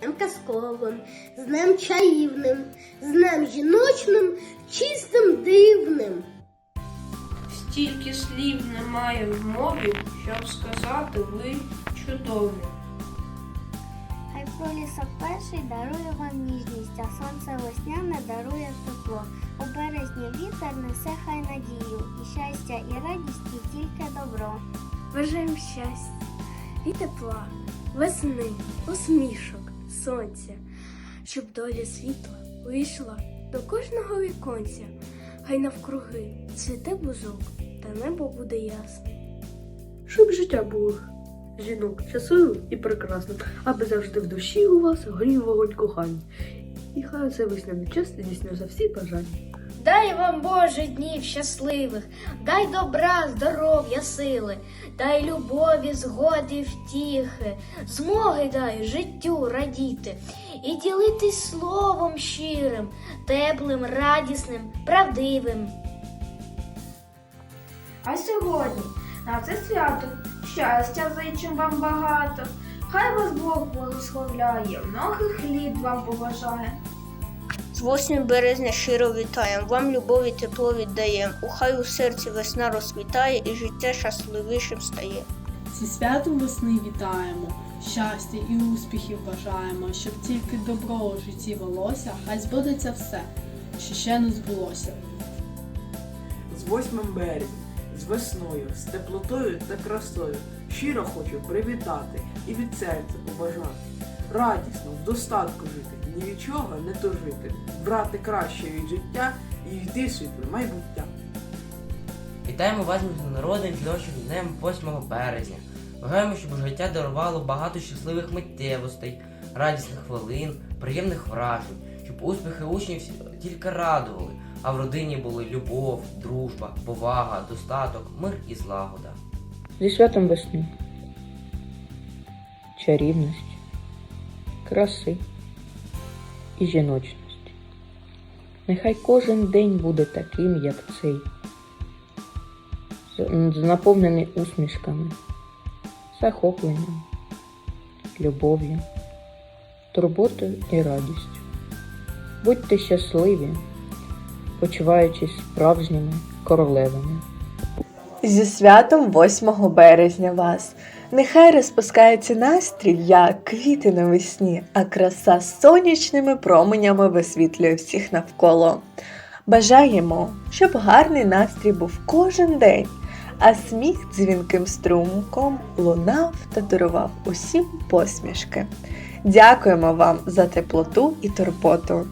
днем казковим, з днем чаївним, з днем жіночним, чистим дивним. Стільки слів немає в мові, щоб сказати ви чудові. Хай пролісок перший дарує вам ніжність, а сонце весняне дарує тепло. У березні вітер несе хай надію, і щастя, і радість, і тільки добро. Бажаємо щастя і тепла, весни, усмішок, сонця, щоб доля світла вийшла до кожного віконця, хай навкруги цвіте бузок, та небо буде ясне. Щоб життя було жінок щасливим і прекрасним, аби завжди в душі у вас горів вогонь кохання. І хай це весняний час за всі бажання. Дай вам Боже днів щасливих, дай добра, здоров'я, сили, дай любові, згоди, втіхи, змоги дай життю радіти і ділитись словом щирим, теплим, радісним, правдивим. А сьогодні на це свято щастя зичим вам багато. Хай вас Бог благословляє, многих літ вам побажає. З 8 березня щиро вітаєм, вам любов і тепло віддаєм. Ухай у серці весна розквітає і життя щасливішим стає. Зі святом весни вітаємо, щастя і успіхів бажаємо, щоб тільки добро у житті велося, хай збудеться все, що ще не збулося. з 8 березня, з весною, з теплотою та красою. Щиро хочу привітати і від серця побажати. Радісно, в достатку жити, ні від чого не тужити, брати краще від життя і йти в світле майбуття. Вітаємо вас міжнародним жіночим днем 8 березня. Бажаємо, щоб життя дарувало багато щасливих миттєвостей, радісних хвилин, приємних вражень, щоб успіхи учнів тільки радували, а в родині були любов, дружба, повага, достаток, мир і злагода. Зі святом весни, чарівності, краси і жіночності. Нехай кожен день буде таким, як цей, наповнений усмішками, захопленням, любов'ю, турботою і радістю. Будьте щасливі, почуваючись справжніми королевами. Зі святом 8 березня вас. Нехай розпускається настрій, як квіти навесні, а краса сонячними променями висвітлює всіх навколо. Бажаємо, щоб гарний настрій був кожен день, а сміх дзвінким струмком лунав та дарував усім посмішки. Дякуємо вам за теплоту і турботу.